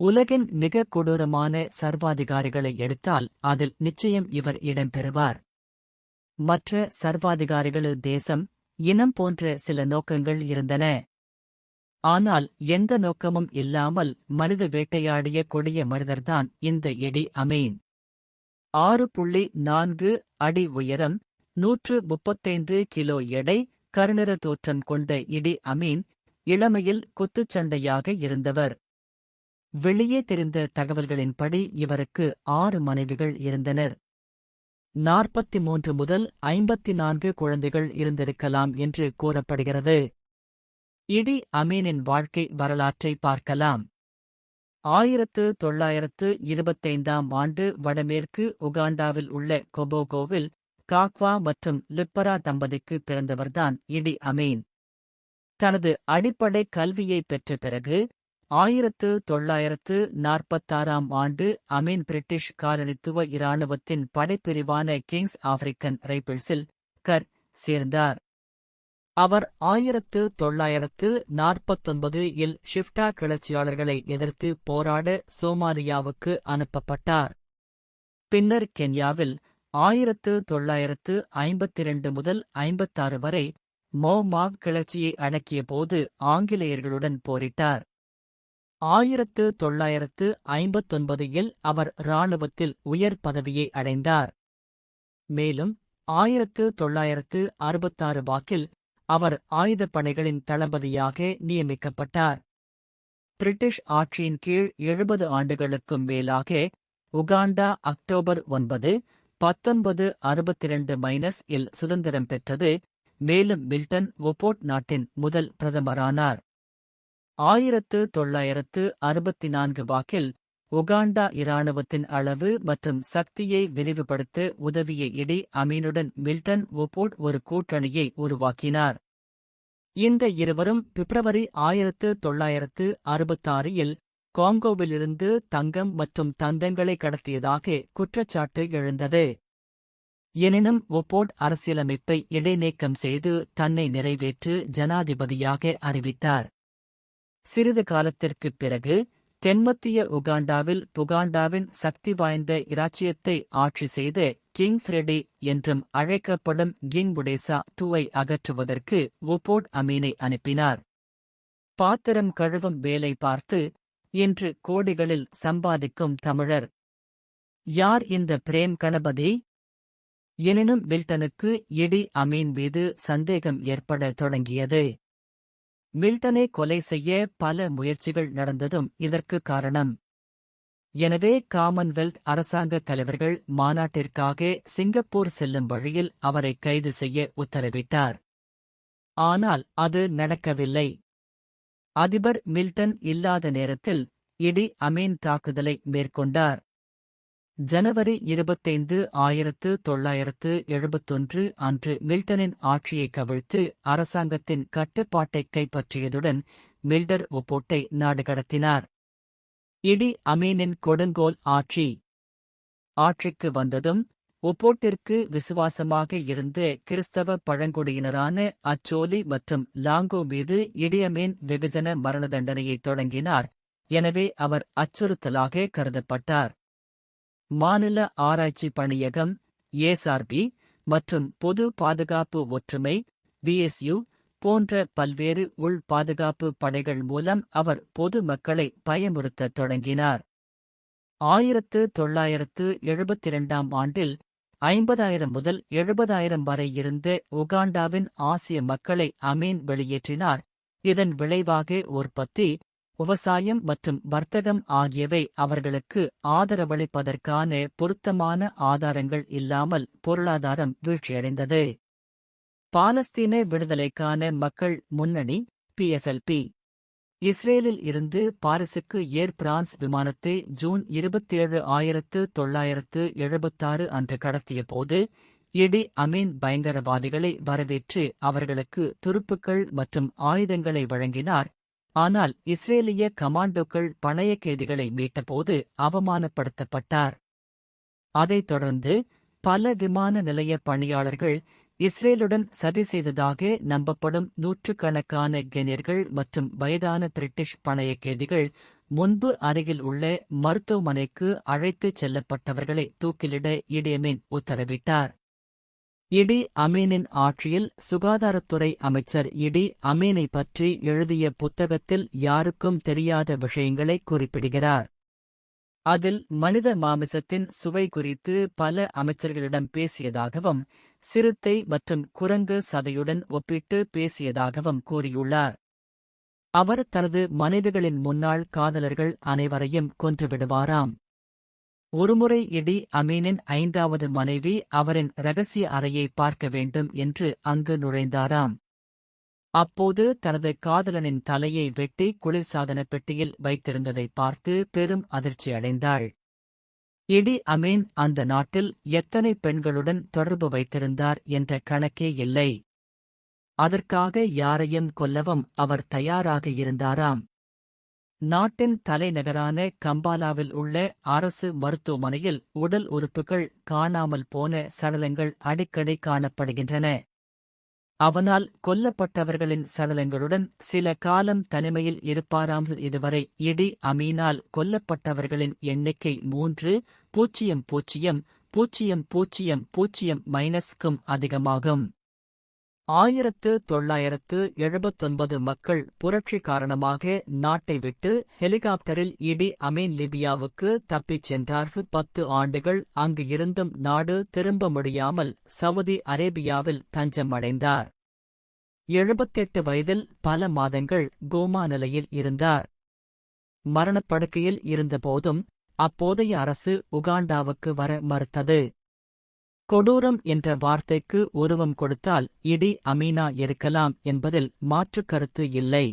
உலகின் மிக கொடூரமான சர்வாதிகாரிகளை எடுத்தால் அதில் நிச்சயம் இவர் இடம்பெறுவார். மற்ற சர்வாதிகாரிகளது தேசம் இனம் போன்ற சில நோக்கங்கள் இருந்தன. ஆனால் எந்த நோக்கமும் இல்லாமல் மனித வேட்டையாடிய கொடிய மனிதர்தான் இந்த எடி அமீன். ஆறு புள்ளி நான்கு அடி உயரம் நூற்று முப்பத்தைந்து கிலோ எடை கருநிற தோற்றம் கொண்ட இடி அமீன் இளமையில் குத்துச்சண்டையாக இருந்தவர். வெளியே தெரிந்த தகவல்களின்படி இவருக்கு ஆறு மனைவிகள் இருந்தனர். நாற்பத்தி மூன்று முதல் ஐம்பத்தி நான்கு குழந்தைகள் இருந்திருக்கலாம் என்று கூறப்படுகிறது. இடி அமீனின் வாழ்க்கை வரலாற்றை பார்க்கலாம். ஆயிரத்து தொள்ளாயிரத்து இருபத்தைந்தாம் ஆண்டு வடமேற்கு உகாண்டாவில் உள்ள கொபோகோவில் காக்வா மற்றும் லிப்பரா தம்பதிக்கு பிறந்தவர்தான் இடி அமீன். தனது அடிப்படை கல்வியை பெற்ற பிறகு ஆயிரத்து தொள்ளாயிரத்து நாற்பத்தாறாம் ஆண்டு அமீன் பிரிட்டிஷ் காலனித்துவ இராணுவத்தின் படைப்பிரிவான கிங்ஸ் ஆப்பிரிக்கன் ரைபிள்ஸில் கர் சேர்ந்தார். அவர் ஆயிரத்து தொள்ளாயிரத்து நாற்பத்தொன்பது இல் ஷிப்டா கிளர்ச்சியாளர்களை எதிர்த்து போராட சோமாலியாவுக்கு அனுப்பப்பட்டார். பின்னர் கென்யாவில் ஆயிரத்து தொள்ளாயிரத்து ஐம்பத்திரண்டு முதல் ஐம்பத்தாறு வரை மோமாவ் கிளர்ச்சியை அடக்கியபோது ஆங்கிலேயர்களுடன் போரிட்டார். ஆயிரத்து தொள்ளாயிரத்து ஐம்பத்தொன்பது இல் அவர் இராணுவத்தில் உயர் பதவியை அடைந்தார். மேலும் ஆயிரத்து தொள்ளாயிரத்து அறுபத்தாறு வாக்கில் அவர் ஆயுதப்படைகளின் தளபதியாக நியமிக்கப்பட்டார். பிரிட்டிஷ் ஆட்சியின் கீழ் எழுபது ஆண்டுகளுக்கும் மேலாக உகாண்டா அக்டோபர் ஒன்பது பத்தொன்பது அறுபத்திரண்டு மைனஸ் இல் சுதந்திரம் பெற்றது. மேலும் மில்டன் ஒபோட் நாட்டின் முதல் பிரதமரானார். ஆயிரத்து தொள்ளாயிரத்து அறுபத்தி நான்கு வாக்கில் உகாண்டா இராணுவத்தின் அளவு மற்றும் சக்தியை விரிவுபடுத்த உதவிய இடி அமீனுடன் மில்டன் ஒபோட் ஒரு கூட்டணியை உருவாக்கினார். இந்த இருவரும் பிப்ரவரி ஆயிரத்து தொள்ளாயிரத்து அறுபத்தாறில் காங்கோவிலிருந்து தங்கம் மற்றும் தந்தங்களை கடத்தியதாக குற்றச்சாட்டு எழுந்தது. எனினும் ஒப்போட் அரசியலமைப்பை இடைநீக்கம் செய்து தன்னை நிறைவேற்று ஜனாதிபதியாக அறிவித்தார். சிறிது காலத்திற்குப் பிறகு தென்மத்திய உகாண்டாவில் புகாண்டாவின் சக்தி வாய்ந்த இராச்சியத்தை ஆட்சி செய்த கிங் ஃப்ரெடி என்றும் அழைக்கப்படும் கிங் புடேசா டூவை அகற்றுவதற்கு ஒப்போட் அமீனை அனுப்பினார். பாத்திரம் கழுவும் வேலை பார்த்து இன்று கோடிகளில் சம்பாதிக்கும் தமிழர். யார் இந்த பிரேம் கணபதி? எனினும் வில்டனுக்கு இடி அமீன் மீது சந்தேகம் ஏற்பட தொடங்கியது. மில்டனை கொலை செய்ய பல முயற்சிகள் நடந்ததும் இதற்கு காரணம். எனவே காமன்வெல்த் அரசாங்க தலைவர்கள் மாநாட்டிற்காக சிங்கப்பூர் செல்லும் வழியில் அவரை கைது செய்ய உத்தரவிட்டார். ஆனால் அது நடக்கவில்லை. அதிபர் மில்டன் இல்லாத நேரத்தில் இடி அமீன் தாக்குதலை மேற்கொண்டார். ஜனவரி இருபத்தைந்து ஆயிரத்து தொள்ளாயிரத்து எழுபத்தொன்று அன்று மில்டனின் ஆட்சியை கவிழ்த்து அரசாங்கத்தின் கட்டுப்பாட்டை கைப்பற்றியதுடன் மில்டர் ஒப்போட்டை நாடு கடத்தினார். இடி அமீனின் கொடுங்கோல் ஆட்சி ஆட்சிக்கு வந்ததும் ஒப்போட்டிற்கு விசுவாசமாக இருந்த கிறிஸ்தவ பழங்குடியினரான அச்சோலி மற்றும் லாங்கோ மீது இடியமீன் வெகுஜன மரண தண்டனையை தொடங்கினார். எனவே அவர் அச்சுறுத்தலாக கருதப்பட்டார். மாநில ஆராய்ச்சி பணியகம் ஏஎஸ்ஆர்பி மற்றும் பொது பாதுகாப்பு ஒற்றுமை பிஎஸ்யு போன்ற பல்வேறு உள் பாதுகாப்பு படைகள் மூலம் அவர் பொது மக்களை பயமுறுத்தத் தொடங்கினார். ஆயிரத்து தொள்ளாயிரத்து எழுபத்திரண்டாம் ஆண்டில் ஐம்பதாயிரம் முதல் எழுபதாயிரம் வரை இருந்த உகாண்டாவின் ஆசிய மக்களை அமீன் வெளியேற்றினார். இதன் விளைவாக உற்பத்தி விவசாயம் மற்றும் வர்த்தகம் ஆகியவை அவர்களுக்கு ஆதரவளிப்பதற்கான பொருத்தமான ஆதாரங்கள் இல்லாமல் பொருளாதாரம் வீழ்ச்சியடைந்தது. பாலஸ்தீன விடுதலைக்கான மக்கள் முன்னணி பிஎஃப்எல்பி இஸ்ரேலில் இருந்து பாரிசுக்கு ஏர் பிரான்ஸ் விமானத்தை ஜூன் இருபத்தேழு ஆயிரத்து தொள்ளாயிரத்து எழுபத்தாறு அன்று கடத்தியபோது இடி அமீன் பயங்கரவாதிகளை வரவேற்று அவர்களுக்கு துருப்புக்கள் மற்றும் ஆயுதங்களை வழங்கினார். ஆனால் இஸ்ரேலிய கமாண்டோக்கள் பழைய கைதிகளை மீட்டபோது அவமானப்படுத்தப்பட்டார். அதைத் தொடர்ந்து பல விமான நிலைய பணியாளர்கள் இஸ்ரேலுடன் சதி செய்ததாக நம்பப்படும் நூற்றுக்கணக்கான கெனியர்கள் மற்றும் வயதான பிரிட்டிஷ் பணைய கைதிகள் முன்பு அருகில் உள்ள மருத்துவமனைக்கு அழைத்துச் செல்லப்பட்டவர்களை தூக்கிலிட இடியமின் உத்தரவிட்டார். இடி அமீனின் ஆட்சியில் சுகாதாரத்துறை அமைச்சர் இடி அமீனை பற்றி எழுதிய புத்தகத்தில் யாருக்கும் தெரியாத விஷயங்களை குறிப்பிடுகிறார். அதில் மனித மாமிசத்தின் சுவை குறித்து பல அமைச்சர்களிடம் பேசியதாகவும் சிறுத்தை மற்றும் குரங்கு சதையுடன் ஒப்பிட்டு பேசியதாகவும் கூறியுள்ளார். அவர் தனது மனைவிகளின் முன்னாள் காதலர்கள் அனைவரையும் கொன்றுவிடுவாராம். ஒருமுறை இடி அமீனின் ஐந்தாவது மனைவி அவரின் ரகசிய அறையை பார்க்க வேண்டும் என்று அங்கு நுழைந்தாராம். அப்போது தனது காதலனின் தலையை வெட்டி குளிர்சாதன பெட்டியில் வைத்திருந்ததை பார்த்து பெரும் அதிர்ச்சி அடைந்தாள். இடி அமீன் அந்த நாட்டில் எத்தனை பெண்களுடன் தொடர்பு வைத்திருந்தார் என்ற கணக்கே இல்லை. அதற்காக யாரையும் கொல்லவும் அவர் தயாராக இருந்தாராம். நாட்டின் தலைநகரான கம்பாலாவில் உள்ள அரசு மருத்துவமனையில் உடல் உறுப்புகள் காணாமல் போன சடலங்கள் அடிக்கடி காணப்படுகின்றன. அவனால் கொல்லப்பட்டவர்களின் சடலங்களுடன் சில காலம் தனிமையில் இருப்பாராமல் இதுவரை இடி அமீனால் கொல்லப்பட்டவர்களின் எண்ணிக்கை மூன்று பூஜ்ஜியம் பூஜ்ஜியம் பூஜ்ஜியம் பூஜ்ஜியம் பூஜ்ஜியம் மைனஸ்க்கும் அதிகமாகும். ஆயிரத்து தொள்ளாயிரத்து எழுபத்தொன்பது மக்கள் புரட்சி காரணமாக நாட்டை விட்டு ஹெலிகாப்டரில் இடி அமீன் லிபியாவுக்கு தப்பிச் சென்றார்கள் பத்து ஆண்டுகள் அங்கு இருந்தும் நாடு திரும்ப முடியாமல் சவுதி அரேபியாவில் தஞ்சம் அடைந்தார் எழுபத்தெட்டு வயதில் பல மாதங்கள் கோமா நிலையில் இருந்தார். மரணப்படுக்கையில் இருந்தபோதும் அப்போதைய அரசு உகாண்டாவுக்கு வர மறுத்தது. கொடூரம் என்ற வார்த்தைக்கு உருவம் கொடுத்தால் இடி அமீனா இருக்கலாம் என்பதில் மாற்றுக் கருத்து இல்லை.